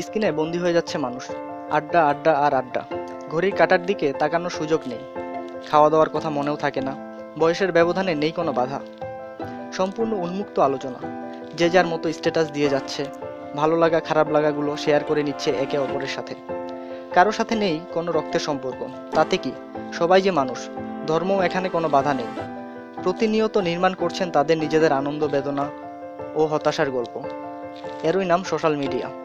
স্ক্রিনে বন্দি হয়ে যাচ্ছে মানুষ। আড্ডা আড্ডা আর আড্ডা। ঘড়ির কাটার দিকে তাকানোর সুযোগ নেই। খাওয়া দাওয়ার কথা মনেও থাকে না। বয়সের ব্যবধানে নেই কোনো বাধা। সম্পূর্ণ উন্মুক্ত আলোচনা। যে যার মতো স্ট্যাটাস দিয়ে যাচ্ছে। ভালো লাগা, খারাপ লাগাগুলো শেয়ার করে নিচ্ছে একে অপরের সাথে। কারও সাথে নেই কোনো রক্তের সম্পর্ক। তাতে কি? সবাই যে মানুষ। ধর্মও এখানে কোনো বাধা নেই। প্রতিনিয়ত নির্মাণ করছেন তাদের নিজেদের আনন্দ বেদনা ও হতাশার গল্প। এরই নাম সোশ্যাল মিডিয়া।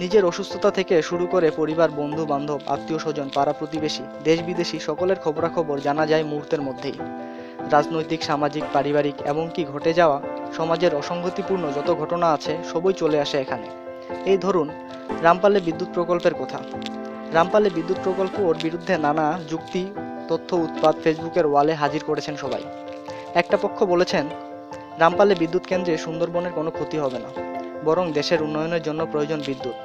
নিজের অসুস্থতা থেকে শুরু করে পরিবার, বন্ধু, বান্ধব, আত্মীয় স্বজন, পাড়া প্রতিবেশী, দেশ বিদেশি সকলের খবরাখবর জানা যায় মুহূর্তের মধ্যেই। রাজনৈতিক, সামাজিক, পারিবারিক এমনকি ঘটে যাওয়া সমাজের অসঙ্গতিপূর্ণ যত ঘটনা আছে সবই চলে আসে এখানে। এই ধরুন, রামপালে বিদ্যুৎ প্রকল্পের কথা। রামপালে বিদ্যুৎ প্রকল্প ওর বিরুদ্ধে নানা যুক্তি, তথ্য উৎপাদ ফেসবুকের ওয়ালে হাজির করেছেন সবাই। একটা পক্ষ বলেছেন, রামপালে বিদ্যুৎ কেন্দ্রে সুন্দরবনের কোনো ক্ষতি হবে না। বরং দেশের উন্নয়নের জন্য প্রয়োজন বিদ্যুৎ।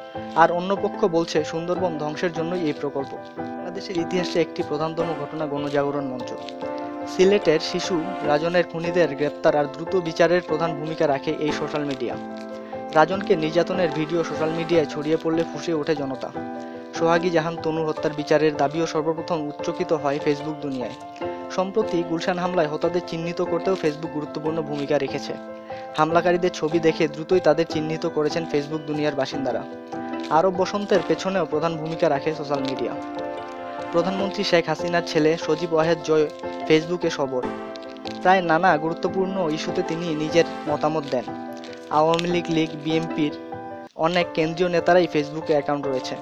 আর অন্য পক্ষ বলছে, সুন্দরবন ধ্বংসের জন্যই এই প্রকল্প। বাংলাদেশের ইতিহাসে একটি প্রধানতম ঘটনা গণজাগরণ মঞ্চ। সিলেটের শিশু রাজনের খুনিদের গ্রেপ্তার আর দ্রুত বিচারের প্রধান ভূমিকা রাখে এই সোশ্যাল মিডিয়া। রাজনকে নির্যাতনের ভিডিও সোশ্যাল মিডিয়ায় ছড়িয়ে পড়লে ফুসে ওঠে জনতা। সোহাগী জাহান তনু হত্যার বিচারের দাবিও সর্বপ্রথম উচ্চকিত হয় ফেসবুক দুনিয়ায়। সম্প্রতি গুলশান হামলায় হতাদের চিহ্নিত করতেও ফেসবুক গুরুত্বপূর্ণ ভূমিকা রেখেছে। হামলাকারীদের ছবি দেখে দ্রুতই তাদের চিহ্নিত করেছেন ফেসবুক দুনিয়ার বাসিন্দারা। আরব বসন্তের পেছনেও প্রধান ভূমিকা রাখে সোশ্যাল মিডিয়া। প্রধানমন্ত্রী শেখ হাসিনার ছেলে সজীব ওয়াহেদ জয় ফেসবুকে সবর। প্রায় নানা গুরুত্বপূর্ণ ইস্যুতে তিনি নিজের মতামত দেন। আওয়ামী লীগ লীগ, বিএনপির অনেক কেন্দ্রীয় নেতারাই ফেসবুকে অ্যাকাউন্ট রয়েছে।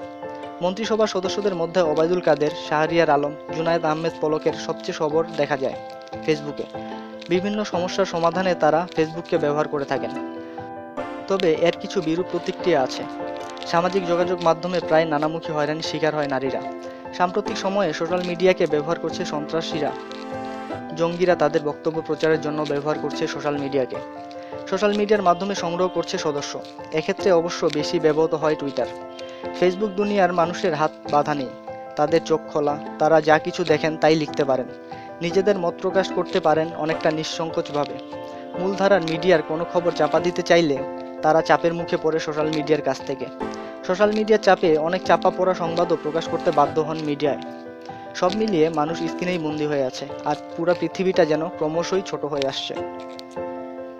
মন্ত্রিসভার সদস্যদের মধ্যে ওবায়দুল কাদের, শাহরিয়ার আলম, জুনায়েদ আহমেদ পলকের সবচেয়ে সবর দেখা যায় ফেসবুকে। বিভিন্ন সমস্যার সমাধানে তারা ফেসবুককে ব্যবহার করে থাকেন। তবে এর কিছু বিরূপ প্রতিক্রিয়া আছে। সামাজিক যোগাযোগ মাধ্যমে প্রায় নানামুখী হয়রানির শিকার হয় নারীরা। সাম্প্রতিক সময়ে সোশ্যাল মিডিয়াকে ব্যবহার করছে সন্ত্রাসীরা। জঙ্গিরা তাদের বক্তব্য প্রচারের জন্য ব্যবহার করছে সোশ্যাল মিডিয়াকে। সোশ্যাল মিডিয়ার মাধ্যমে সংগ্রহ করছে সদস্য। এক্ষেত্রে অবশ্য বেশি ব্যবহৃত হয় টুইটার ফেসবুক দুনিয়ার মানুষের হাত বাধা নেই। তাদের চোখ খোলা। তারা যা কিছু দেখেন তাই লিখতে পারেন। নিজেদের মত প্রকাশ করতে পারেন অনেকটা নিঃসংকোচভাবে। মূলধারার মিডিয়ার কোনো খবর চাপা দিতে চাইলে তারা চাপের মুখে পড়ে সোশ্যাল মিডিয়ার কাছ থেকে। সোশ্যাল মিডিয়ার চাপে অনেক চাপা পড়া সংবাদও প্রকাশ করতে বাধ্য হন মিডিয়ায়। সব মিলিয়ে মানুষ স্ক্রিনেই বন্দী হয়ে আছে, আর পুরো পৃথিবীটা যেন ক্রমশই ছোট হয়ে আসছে।